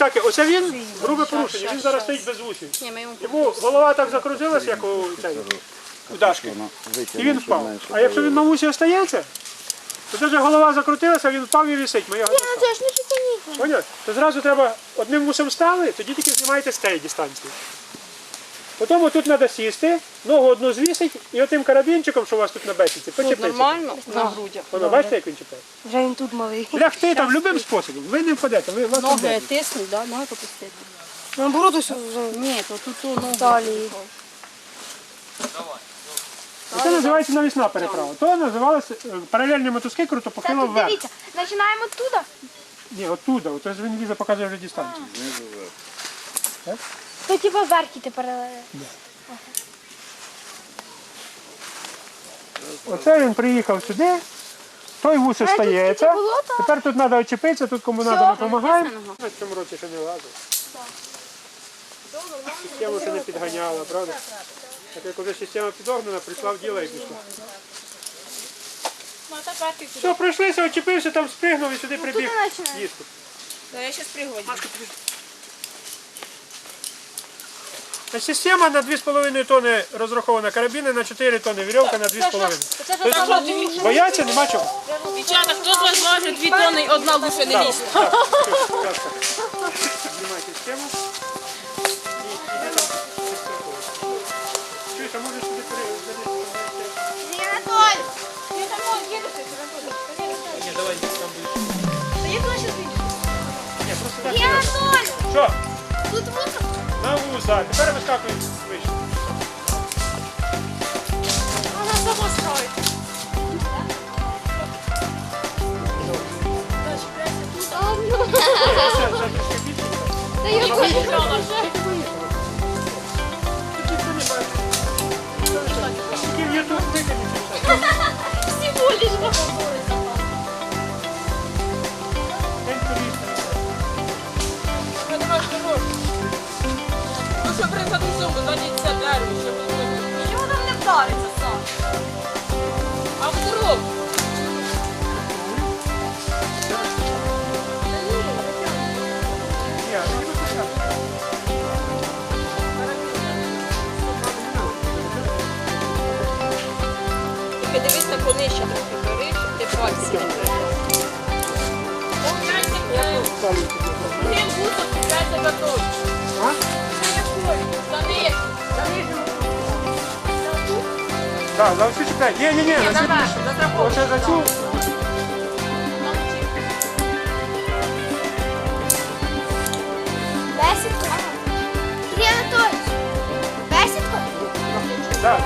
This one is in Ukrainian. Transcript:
так, оце він грубе порушення, він зараз стоїть без вусів. Йому голова так закрутилась, як у, цей, у Дашки, і він впав. А якщо він на вусі остається, то вже голова закрутилася, він впав і висить. Ми його. Це ж не чеканіше. То зразу треба одним вусом стали, тоді тільки знімаєте з тієї дистанції. Потім тут треба сісти, ногу одну звісить і отим карабінчиком, що у вас тут на бесіці, почепити. нормально на грудях. Воно, бачите, як він чіпає? Вже він тут малий. Лягти там любим способом. Ви не впадете, ви вас Ноги тиснуть, да? ноги попустити. Наоборот, ось вже Ні, то тут ногу. талії. Це називається навісна переправа. То називалося е, паралельні мотузки круто похило вверх. Дивіться, починаємо оттуда. Ні, оттуда. Ото він лізе показує вже дистанцію. То типа вверх іти паралельно. Оце він приїхав сюди, той вус остається. Тепер тут треба очепитися, тут кому треба ми допомагаємо. В цьому році ще не лазив. Систему ще не підганяла, правда? Так як вже система підогнана, прийшла в діло і пішла. Все, пройшлися, очепився, там спригнув і сюди прибіг починаємо. їсти. Я зараз пригодю. Система на 2,5 тонни розрахована карабіни, на 4 тонни вірьовка на 2,5. Тобто бояться, нема чого. Дівчата, хто з вас важить дві тонни і одна лише не ласка. Знімайте схему. Чуєш, а може сюди перезалізти? Анатоль! Ні, давай там будеш. Та як наші Ні, просто так. Що? Тут вуса. Não usa. Espera buscar com. Задіться дерево, що ви Чого там не вдариться сам? А не випускати. Тільки дивись на понижче трохи бери, щоб ти пальці не прижав. Другим вусом чіпляйся Так, за всю чіпляй. Ні, ні, ні, за цю. Наверх, за страховку. Оце Да, цю. да. Анатолійович. Бесідко? Так,